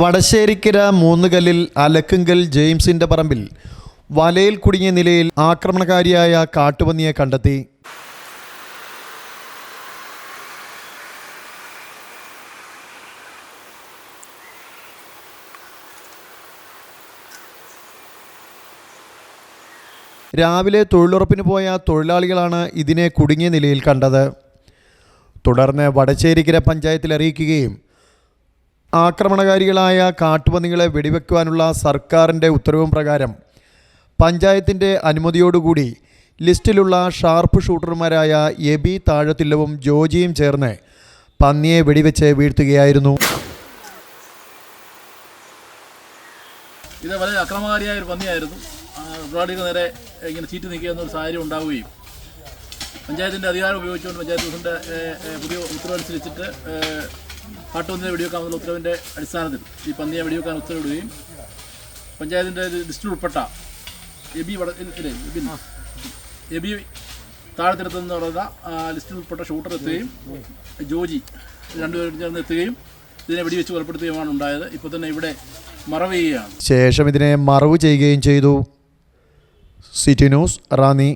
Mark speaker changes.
Speaker 1: വടശ്ശേരിക്കര മൂന്നുകല്ലിൽ അലക്കുങ്കൽ ജെയിംസിന്റെ പറമ്പിൽ വലയിൽ കുടുങ്ങിയ നിലയിൽ ആക്രമണകാരിയായ കാട്ടുപന്നിയെ കണ്ടെത്തി. രാവിലെ തൊഴിലുറപ്പിന് പോയ തൊഴിലാളികളാണ് ഇതിനെ കുടുങ്ങിയ നിലയിൽ കണ്ടത്. തുടർന്ന് വടശ്ശേരിക്കര പഞ്ചായത്തിൽ അറിയിക്കുകയും ആക്രമണകാരികളായ കാട്ടുപന്നികളെ വെടിവെക്കുവാനുള്ള സർക്കാരിന്റെ ഉത്തരവും പ്രകാരം പഞ്ചായത്തിന്റെ അനുമതിയോടുകൂടി ലിസ്റ്റിലുള്ള ഷാർപ്പ് ഷൂട്ടർമാരായ എബി താഴത്തില്ലവും ജോജിയും ചേർന്ന് പന്നിയെ വെടിവെച്ച് വീഴ്ത്തുകയായിരുന്നു.
Speaker 2: ഇത് വളരെ അക്രമകാരിയായ ഒരു പന്നിയായിരുന്നു. തൊഴിലാളികൾ നേരെ ഇങ്ങനെ ചീറ്റ് നിൽക്കുന്ന ഒരു സാഹചര്യം ഉണ്ടാവുകയും പഞ്ചായത്തിന്റെ അധികാരം ഉപയോഗിച്ചുകൊണ്ട് പഞ്ചായത്ത് പ്രസിഡന്റ് പുതിയ ഉത്തരവനുസരിച്ചിട്ട് കാട്ടുപന്നിയെ വെടിവെക്കാമെന്നുള്ള ഉത്തരവിന്റെ അടിസ്ഥാനത്തിൽ ഈ പന്നിയെ വെടിവെക്കാൻ ഉത്തരവിടുകയും പഞ്ചായത്തിന്റെ ലിസ്റ്റിൽ ഉൾപ്പെട്ട എബി വട ഇല്ലേ. എബി താഴത്തിടത്ത് നിന്ന് പറയുന്ന ലിസ്റ്റിൽ ഉൾപ്പെട്ട ഷൂട്ടർ എത്തുകയും ജോജി രണ്ടുപേരും ചേർന്ന് എത്തുകയും ഇതിനെ വെടിവെച്ച് കൊലപ്പെടുത്തുകയുമാണ് ഉണ്ടായത്. ഇപ്പോൾ തന്നെ ഇവിടെ മറവ് ചെയ്യുകയാണ്.
Speaker 1: ശേഷം ഇതിനെ മറവ് ചെയ്യുകയും ചെയ്തു. City news Ranni